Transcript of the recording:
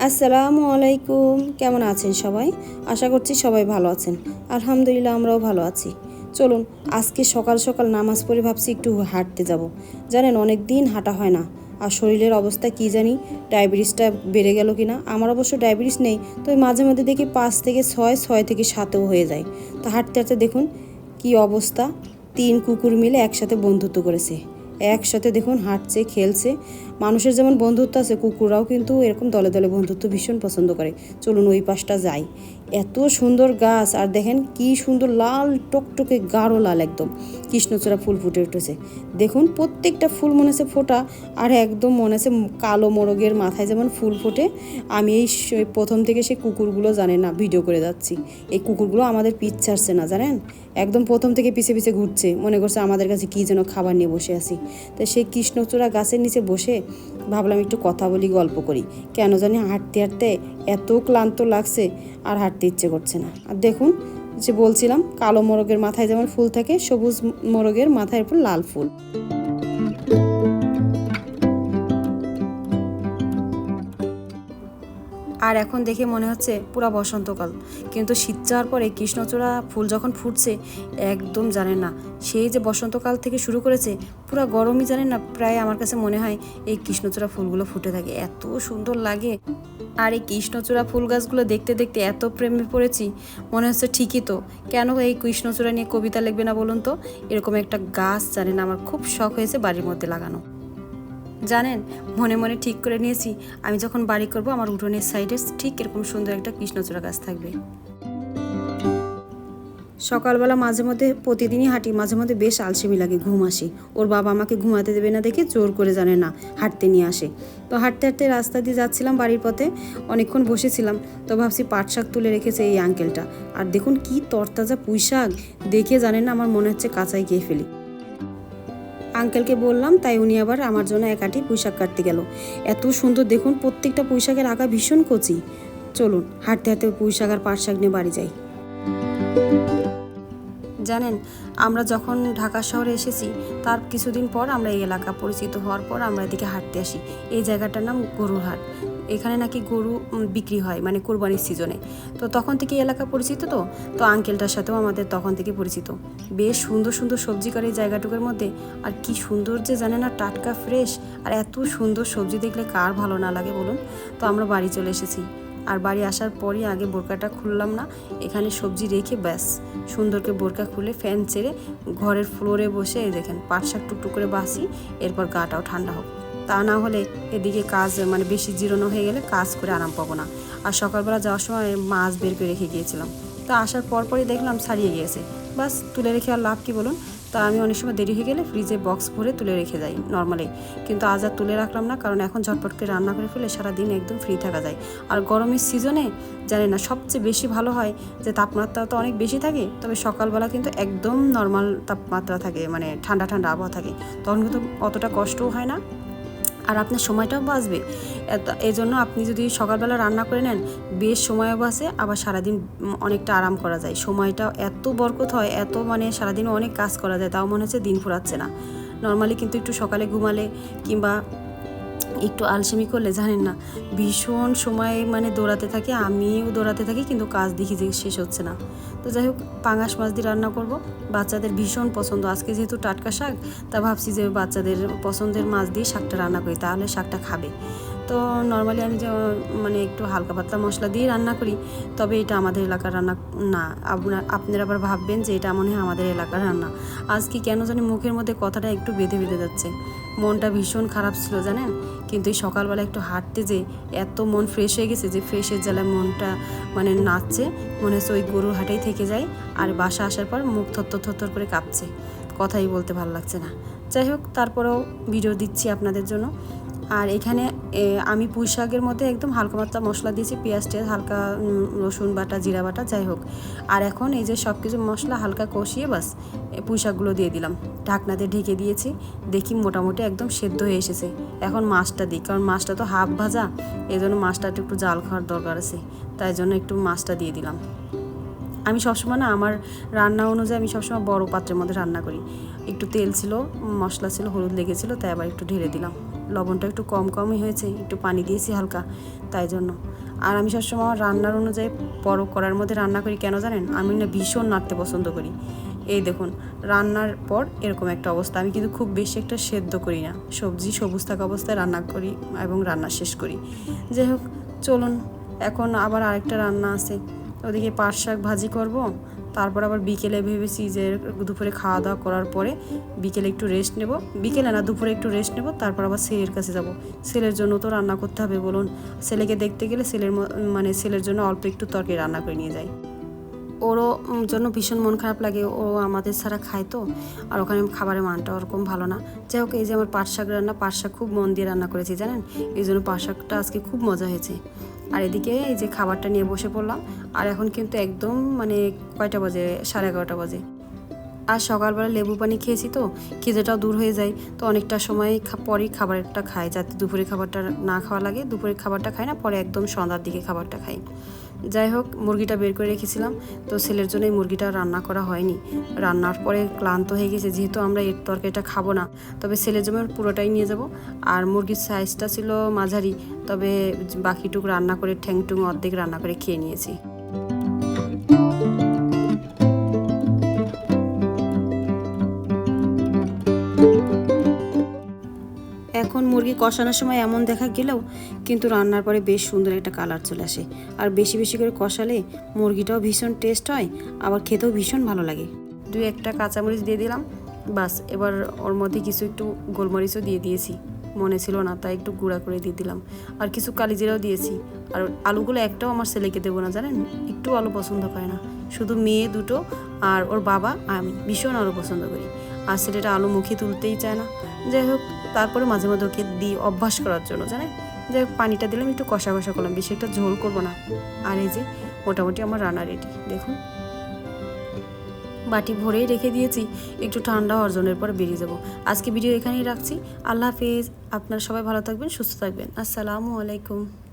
আসসালামু আলাইকুম। কেমন আছেন সবাই? আশা করছি সবাই ভালো আছেন। আলহামদুলিল্লাহ, আমরাও ভালো আছি। চলুন, আজকে সকাল সকাল নামাজ পড়ে ভাবছি একটু হাঁটতে যাব। জানেন অনেক দিন হাঁটা হয় না। আর শরীরের অবস্থা কি জানি, ডায়াবেটিসটা বেড়ে গেল কি না আমার অবশ্য ডায়াবেটিস নেই, তো মাঝে মাঝে দেখি পাঁচ থেকে ছয় ছয় থেকে সাতেও হয়ে যায়। তো হাঁটতে হাঁটতে দেখুন, কি অবস্থা। তিন কুকুর মিলে একসাথে বন্ধুত্ব করেছে। একসাথে দেখুন হাঁটছে, খেলছে। মানুষের যেমন বন্ধুত্ব আছে, কুকুররাও কিন্তু এরকম দলে দলে বন্ধুত্ব ভীষণ পছন্দ করে। চলুন ওই পাশটা যাই। এত সুন্দর গাছ, আর দেখেন কি সুন্দর লাল টকটকে গাঢ় লাল একদম। কৃষ্ণচূড়া ফুল ফুটে উঠেছে। দেখুন, প্রত্যেকটা ফুল মনে হচ্ছে ফোটা, আর একদম মনে হচ্ছে কালো মোরগের মাথায় যেমন ফুল ফোটে। আমি এই প্রথম থেকে সেই কুকুরগুলো জানে না, ভিডিও করে যাচ্ছি। এই কুকুরগুলো আমাদের পিছ ছাড়ছে না, জানেন? একদম প্রথম থেকে পিছে পিছে ঘুরছে, মনে করছে আমাদের কাছে কী যেন খাবার নিয়ে বসে আছি। তো সেই কৃষ্ণচূড়া গাছের নিচে বসে ভাবলাম একটু কথা বলি, গল্প করি। কেন জানি হাঁটতে হাঁটতে এত ক্লান্ত লাগছে, আর হাঁটতে ইচ্ছে করছে না। আর দেখুন যে বলছিলাম, কালো মোরগের মাথায় যেমন ফুল থাকে, সবুজ মোরগের মাথায় উপর লাল ফুল। আর এখন দেখে মনে হচ্ছে পুরা বসন্তকাল। কিন্তু শীত যাওয়ার পরে কৃষ্ণচূড়া ফুল যখন ফুটছে, একদম জানেন না। সেই যে বসন্তকাল থেকে শুরু করেছে, পুরা গরমই জানেন না, প্রায় আমার কাছে মনে হয় এই কৃষ্ণচূড়া ফুলগুলো ফুটে থাকে। এত সুন্দর লাগে। আর এই কৃষ্ণচূড়া ফুল গাছগুলো দেখতে দেখতে এত প্রেমে পড়েছি, মনে হচ্ছে ঠিকই তো। কেন এই কৃষ্ণচূড়া নিয়ে কবিতা লিখবে না বলুন তো? এরকম একটা গাছ জানেন আমার খুব শখ হয়েছে বাড়ির মধ্যে লাগানো। জানেন, মনে মনে ঠিক করে নিয়েছি। আমি যখন বাড়ি করব, আমার উঠোনের সাইডে ঠিক এরকম সুন্দর একটা কৃষ্ণচূড়া গাছ থাকবে। সকালবেলা মাঝে মধ্যে প্রতিদিনই হাঁটি, মাঝে মধ্যে বেশ আলসেমি লাগে ঘুম আসি। ওর বাবা আমাকে ঘুমাতে দেবে না দেখে জোর করে জানে না, হাঁটতে নিয়ে আসে। তো হাঁটতে হাঁটতে রাস্তা দিয়ে যাচ্ছিলাম বাড়ির পথে, অনেকক্ষণ বসেছিলাম, তো ভাবছি পাট শাক তুলে রেখেছে এই আঙ্কেলটা। আর দেখুন কি তরতাজা পুঁই শাক, দেখে জানেন না আমার মনে হচ্ছে কাঁচাই খেয়ে ফেলি। আঙ্কেলকে বললাম, তাই উনি আবার আমার জন্য একাঠি পোশাক কাটতে গেল। এত সুন্দর দেখুন, প্রত্যেকটা পুঁইশাকের আঁকা ভীষণ কচি। চলুন, হাঁটতে হাঁটতে পুঁইশাক আর পাট শাক নিয়ে বাড়ি যাই। জানেন, আমরা যখন ঢাকা শহরে এসেছি, তার কিছুদিন পর আমরা এই এলাকা পরিচিত হওয়ার পর আমরা এদিকে হাঁটতে আসি। এই জায়গাটার নাম গরুর হাট এখানে নাকি গরু বিক্রি হয় মানে কোরবানির সিজনে। তো তখন থেকে এলাকা পরিচিত তো? তো আঙ্কেলটার সাথেও আমাদের তখন থেকে পরিচিত। বেশ সুন্দর সুন্দর সবজি করে এই জায়গাটুকুর মধ্যে। আর কি সুন্দর যে জানে না, টাটকা ফ্রেশ। আর এত সুন্দর সবজি দেখলে কার ভালো না লাগে বলুন? তো আমরা বাড়ি চলে এসেছি। আর বাড়ি আসার পরই আগে বোরকাটা খুললাম না, এখানে সবজি রেখে ব্যাস। সুন্দরকে বোরকা খুলে ফ্যান ছেড়ে ঘরের ফ্লোরে বসে দেখেন, পাট শাক টুকটুক করে বাসি, এরপর গাটাও ঠান্ডা হোক। তা না হলে এদিকে কাজ মানে বেশি জিরোনো হয়ে গেলে কাজ করে আরাম পাবো না। আর সকালবেলা যাওয়ার সময় মাছ বের করে রেখে গিয়েছিলাম। তা আসার পরপরই দেখলাম ছাড়িয়ে গিয়েছে। বাস তুলে রেখে আর লাভ কি বলুন? তা আমি অনেক সময় দেরি হয়ে গেলে ফ্রিজে বক্স ভরে তুলে রেখে যাই নর্মালি কিন্তু আজ আর তুলে রাখলাম না, কারণ এখন ঝটপট করে রান্না করে ফেলে সারাদিন একদম ফ্রি থাকা যায়। আর গরমের সিজনে জানি না, সবচেয়ে বেশি ভালো হয় যে তাপমাত্রা তো অনেক বেশি থাকে, তবে সকালবেলা কিন্তু একদম নর্মাল তাপমাত্রা থাকে মানে ঠান্ডা ঠান্ডা আবহাওয়া থাকে। তখন কিন্তু অতটা কষ্টও হয় না। আর আপনার সময়টাও বাঁচবে। এই জন্য আপনি যদি সকালবেলা রান্না করে নেন, বেশ সময়ও বাঁচে, আবার সারাদিন অনেকটা আরাম করা যায়। সময়টা এত বরকত হয়, এত মানে সারাদিন অনেক কাজ করা যায়, তাও মনে হচ্ছে দিন ফুরাচ্ছে না। নর্মালি কিন্তু একটু সকালে ঘুমালে কিংবা একটু আলসেমি করলে, জানেন না? ভীষণ সময় মানে দৌড়াতে থাকি, আমিও দৌড়াতে থাকি, কিন্তু কাজ দেখি যে শেষ হচ্ছে না। তো যাই হোক, পাঙাশ মাছ দিয়ে রান্না করব। বাচ্চাদের ভীষণ পছন্দ। আজকে যেহেতু টাটকা শাক, তা ভাবছি যে বাচ্চাদের পছন্দের মাছ দিয়ে শাকটা রান্না করি, তাহলে শাকটা খাবে। তো নর্মালি আমি যে মানে একটু হালকা পাতলা মশলা দিয়ে রান্না করি, তবে এটা আমাদের এলাকার রান্না না। আপনার, আপনারা আবার ভাববেন যে এটা মনে হয় আমাদের এলাকার রান্না। আজকে কেন জানি মুখের মধ্যে কথাটা একটু বেঁধে বেঁধে যাচ্ছে। মনটা ভীষণ খারাপ ছিল, জানেন? কিন্তু এই সকালবেলা একটু হাঁটতে যে এত মন ফ্রেশ হয়ে গেছে যে ফ্রেশের জ্বালায় মনটা মানে নাচছে, মনে হচ্ছে ওই গরুর হাটেই থেকে যায় আর বাসা আসার পর মুখ থত্তর থত্তর করে কাঁপছে। কথাই বলতে ভালো লাগছে না। যাই হোক, তারপরেও ভিডিও দিচ্ছি আপনাদের জন্য। আর এখানে আমি পুঁই শাকের মধ্যে একদম হালকা মাত্রা মশলা দিয়েছি, পেঁয়াজ টেয়াজ, হালকা রসুন বাটা, জিরা বাটা, যাই হোক। আর এখন এই যে সব কিছু মশলা হালকা কষিয়ে বাস পুঁই শাকগুলো দিয়ে দিলাম। ঢাকনাতে ঢেকে দিয়েছি, দেখি মোটামুটি একদম সেদ্ধ হয়ে এসেছে। এখন মাছটা দিই, কারণ মাছটা তো হাফ ভাজা এই জন্য মাছটা একটু জাল খাওয়ার দরকার আছে। তাই জন্য একটু মাছটা দিয়ে দিলাম। আমি সবসময় না, আমার রান্না অনুযায়ী আমি সবসময় বড় পাত্রের মধ্যে রান্না করি। একটু তেল ছিল, মশলা ছিল, হলুদ লেগেছিলো তাই আবার একটু ঢেলে দিলাম। লবণটা একটু কম কমই হয়েছে, একটু পানি দিয়েছি হালকা, তাই জন্য। আর আমি সবসময় আমার রান্নার অনুযায়ী বড় করার মধ্যে রান্না করি, কেন জানেন? আমি না ভীষণ নাড়তে পছন্দ করি। এই দেখুন, রান্নার পর এরকম একটা অবস্থা। আমি কিন্তু খুব বেশি একটা সেদ্ধ করি না। সবজি সবুজ থাকা অবস্থায় রান্না করি এবং রান্না শেষ করি। যাই হোক, চলুন, এখন আবার আরেকটা রান্না আছে। ওদিকে পাট শাক ভাজি করব তারপর আবার বিকেলে ভেবেছি যে দুপুরে খাওয়া দাওয়া করার পরে বিকেলে একটু রেস্ট নেব। বিকেলে না, দুপুরে একটু রেস্ট নেব, তারপর আবার ছেলের কাছে যাব। ছেলের জন্য তো রান্না করতে হবে বলুন। ছেলেকে দেখতে গেলে ছেলের মানে ছেলের জন্য অল্প একটু তরকারি রান্না করে নিয়ে যাই। ওরও জন্য ভীষণ মন খারাপ লাগে। ও আমাদের ছাড়া খায় তো। আর ওখানে খাবারের মানটা ওরকম ভালো না। যাই হোক, এই যে আমার পাট শাক রান্না, পাট শাক খুব মন দিয়ে রান্না করেছি, জানেন? এই জন্য পাট শাকটা আজকে খুব মজা হয়েছে। আর এদিকে এই যে খাবারটা নিয়ে বসে পড়লাম। আর এখন কিন্তু একদম মানে কয়টা বাজে? সাড়ে এগারোটা বাজে। আর সকালবেলা লেবু পানি খেয়েছি তো, খিদেটাও দূর হয়ে যায়। তো অনেকটা সময় পরেই খাবারটা খাই। যাতে দুপুরে খাবারটা না খাওয়া লাগে দুপুরে খাবারটা খাই না, পরে একদম সন্ধ্যার দিকে খাবারটা খাই। যাই হোক, মুরগিটা বের করে রেখেছিলাম। তো ছেলের জন্য এই মুরগিটা রান্না করা হয়নি। রান্নার পরে ক্লান্ত হয়ে গেছে, যেহেতু আমরা এর তরকারিটা খাব না। তবে ছেলের জন্য পুরোটাই নিয়ে যাব। আর মুরগির সাইজটা ছিল মাঝারি, তবে বাকিটুক রান্না করে, ঠ্যাংটুং অর্ধেক রান্না করে খেয়ে নিয়েছি। এখন মুরগি কষানোর সময় এমন দেখা গেলেও কিন্তু রান্নার পরে বেশ সুন্দর একটা কালার চলে আসে। আর বেশি বেশি করে কষালে মুরগিটাও ভীষণ টেস্ট হয়, আবার খেতেও ভীষণ ভালো লাগে। দুই একটা কাঁচামরিচ দিয়ে দিলাম, বাস এবার ওর মধ্যে কিছু একটু গোলমরিচও দিয়ে দিয়েছি। মনে ছিল না, তাই একটু গুঁড়া করে দিয়ে দিলাম। আর কিছু কালিজিরাও দিয়েছি। আর আলুগুলো একটাও আমার ছেলেকে দেবো না, জানেন? একটু আলু পছন্দ করে না। শুধু মেয়ে দুটো আর ওর বাবা, আমি ভীষণ আলু পছন্দ করি। আর ছেলেটা আলু মুখে তুলতেই চায় না। যাই হোক তারপরে মাঝে মাঝে ওকে দিই অভ্যাস করার জন্য, জানেন? যে পানিটা দিলাম, একটু কষা কষা করলাম, বেশি একটা ঝোল করব না। আর এই যে, মোটামুটি আমার রান্না রেডি দেখুন। বাটি ভরেই রেখে দিয়েছি, একটু ঠান্ডা অর্জনের পর বেরিয়ে যাব। আজকে ভিডিও এখানেই রাখছি। আল্লাহ হাফেজ। আপনারা সবাই ভালো থাকবেন, সুস্থ থাকবেন। আসসালামু আলাইকুম।